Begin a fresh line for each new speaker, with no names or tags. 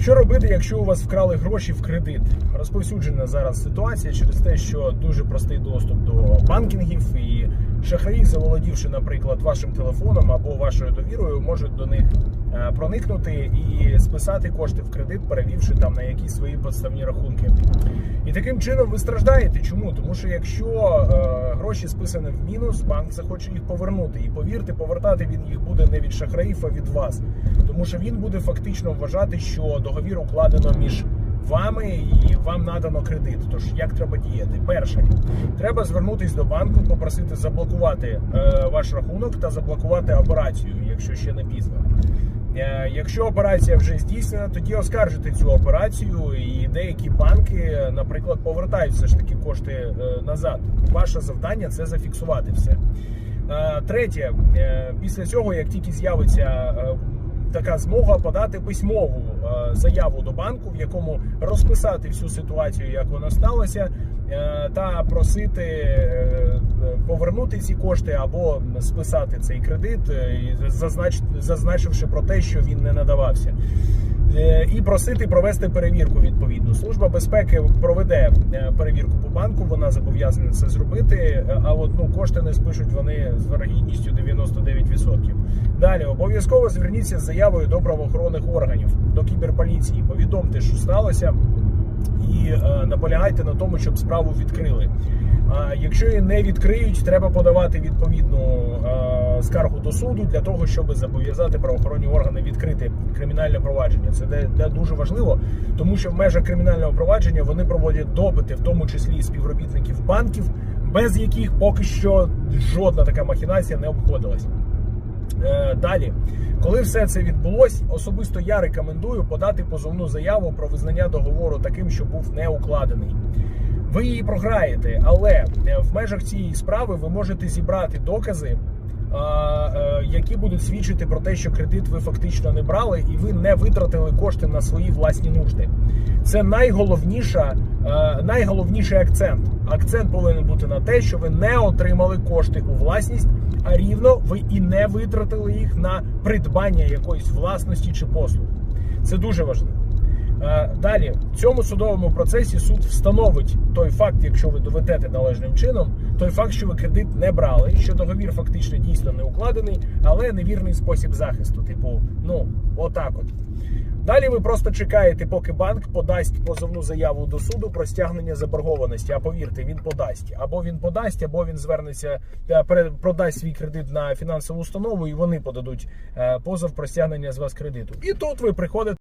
Що робити, якщо у вас вкрали гроші в кредит? Розповсюджена зараз ситуація через те, що дуже простий доступ до банкінгів і шахраї, заволодівши, наприклад, вашим телефоном або вашою довірою, можуть до них е, проникнути і списати кошти в кредит, перевівши там на якісь свої подставні рахунки. І таким чином ви страждаєте. Чому? Тому що якщо е, гроші списані в мінус, банк захоче їх повернути. І повірте, повертати він їх буде не від шахраїв, а від вас. Тому що він буде фактично вважати, що договір укладено між вами і вам надано кредит. Тож як треба діяти? Перше, треба звернутись до банку, попросити заблокувати е, ваш рахунок та заблокувати операцію, якщо ще не пізно. Е, Якщо операція вже здійснена, тоді оскаржити цю операцію, і деякі банки, наприклад, повертають все ж таки кошти е, назад. Ваше завдання це зафіксувати все. Е, Третє, після цього, як тільки з'явиться така змога подати письмову е, заяву до банку, в якому розписати всю ситуацію, як вона сталася, е, та просити е, повернути ці кошти або списати цей кредит, зазнач, зазначивши про те, що він не надавався. Е, І просити провести перевірку відповідну. Служба безпеки проведе е, перевірку по банку. Вона зобов'язана це зробити. е, А от ну кошти не спишуть вони з вирогідністю 99%. Далі обов'язково зверніться з заявою до правоохоронних органів до кіберполіції. Повідомте, що сталося, і наполягайте на тому, щоб справу відкрили. Якщо її не відкриють, треба подавати відповідну скаргу до суду для того, щоб зобов'язати правоохоронні органи відкрити кримінальне провадження. Це де, де дуже важливо, тому що в межах кримінального провадження вони проводять допити, в тому числі співробітників банків, без яких поки що жодна така махінація не обходилась. Е, Далі, коли все це відбулось, особисто я рекомендую подати позовну заяву про визнання договору таким, що був не укладений. Ви її програєте, але е, в межах цієї справи ви можете зібрати докази, е, які будуть свідчити про те, що кредит ви фактично не брали, і ви не витратили кошти на свої власні нужди. Це найголовніша, е, найголовніший акцент. Акцент повинен бути на те, що ви не отримали кошти у власність, а рівно ви і не витратили їх на придбання якоїсь власності чи послуг. Це дуже важливо. Е, Далі в цьому судовому процесі суд встановить той факт, якщо ви доведете належним чином, той факт, що ви кредит не брали, що договір фактично дійсно не укладений, але невірний спосіб захисту. Типу, ну отак от. Далі ви просто чекаєте, поки банк подасть позовну заяву до суду про стягнення заборгованості. А повірте, він подасть. Або він подасть, або він звернеться, е, продасть свій кредит на фінансову установу, і вони подадуть е, позов про стягнення з вас кредиту. І тут ви приходите.